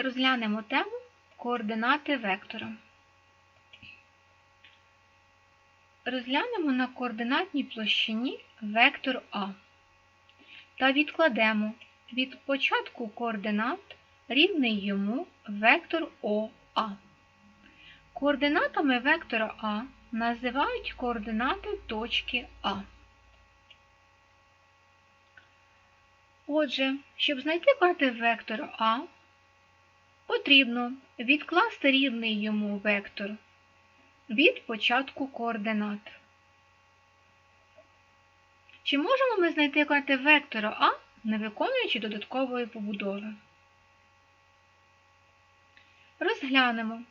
Розглянемо тему координати вектора. Розглянемо на координатній площині вектор А та відкладемо від початку координат рівний йому вектор ОА. Координатами вектора А називають координати точки А. Отже, щоб знайти координати вектора А, потрібно відкласти рівний йому вектор від початку координат. Чи можемо ми знайти координати вектора А, не виконуючи додаткової побудови? Розглянемо.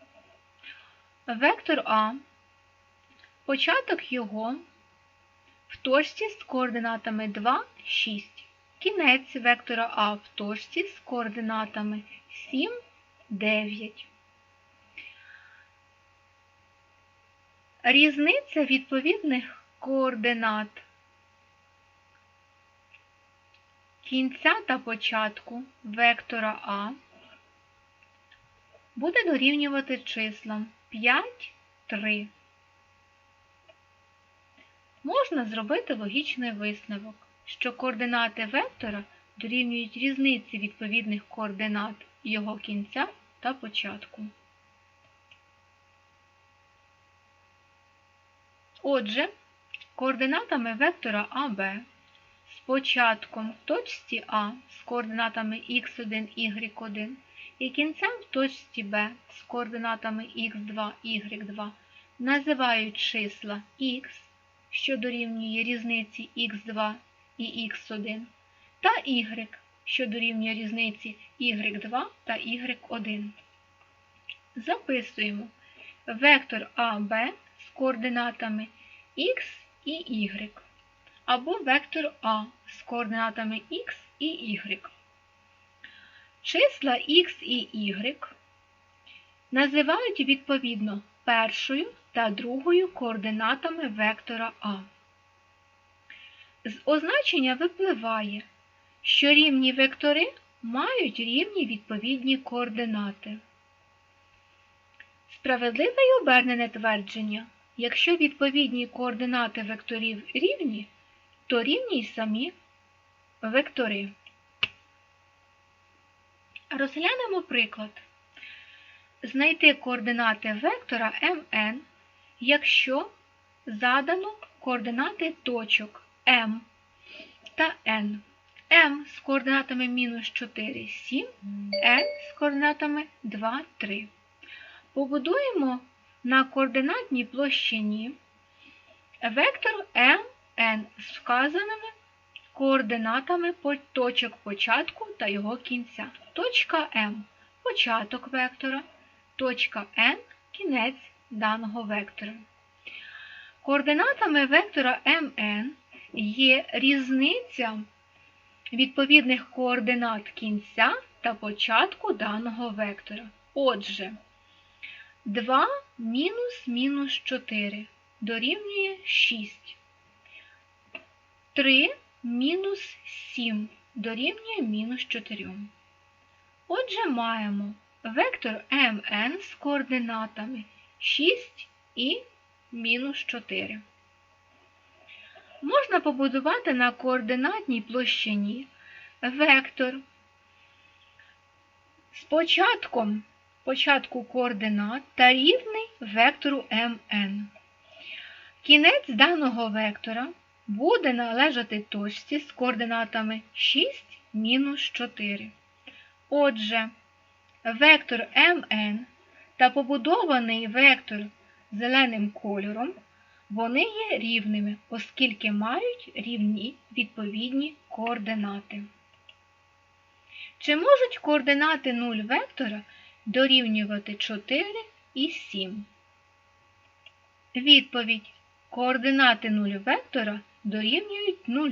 Вектор А, початок його в точці з координатами 2, 6. Кінець вектора А в точці з координатами 7, 9. Різниця відповідних координат кінця та початку вектора А буде дорівнювати числам 5, 3. Можна зробити логічний висновок, що координати вектора дорівнюють різниці відповідних координат його кінця та початку. Отже, координатами вектора АБ з початком в точці А з координатами х1, y1 і кінцем в точці Б з координатами х2, y2 називають числа х, що дорівнює різниці х2 і х1, та y, що дорівнює різниці y2 та y1. Записуємо вектор АБ з координатами х і y, або вектор А з координатами х і y. Числа х і y називають відповідно першою та другою координатами вектора А. З означення випливає, що рівні вектори мають рівні відповідні координати. Справедливе й обернене твердження. Якщо відповідні координати векторів рівні, то рівні й самі вектори. Розглянемо приклад. Знайти координати вектора МН, якщо задано координати точок М та N. М з координатами мінус 4, 7, N з координатами 2, 3. Побудуємо на координатній площині вектор МН з вказаними координатами точок початку та його кінця. Точка М початок вектора, точка N кінець даного вектора. Координатами вектора МН є різниця відповідних координат кінця та початку даного вектора. Отже, 2 мінус мінус 4 дорівнює 6. 3 мінус 7 дорівнює мінус 4. Отже, маємо вектор МН з координатами 6 і мінус 4. Можна побудувати на координатній площині вектор з початком початку координат та рівний вектору МН. Кінець даного вектора буде належати точці з координатами 6 мінус 4. Отже, вектор МН та побудований вектор зеленим кольором, вони є рівними, оскільки мають рівні відповідні координати. Чи можуть координати 0 вектора дорівнювати 4 і 7? Відповідь. Координати 0 вектора дорівнюють 0.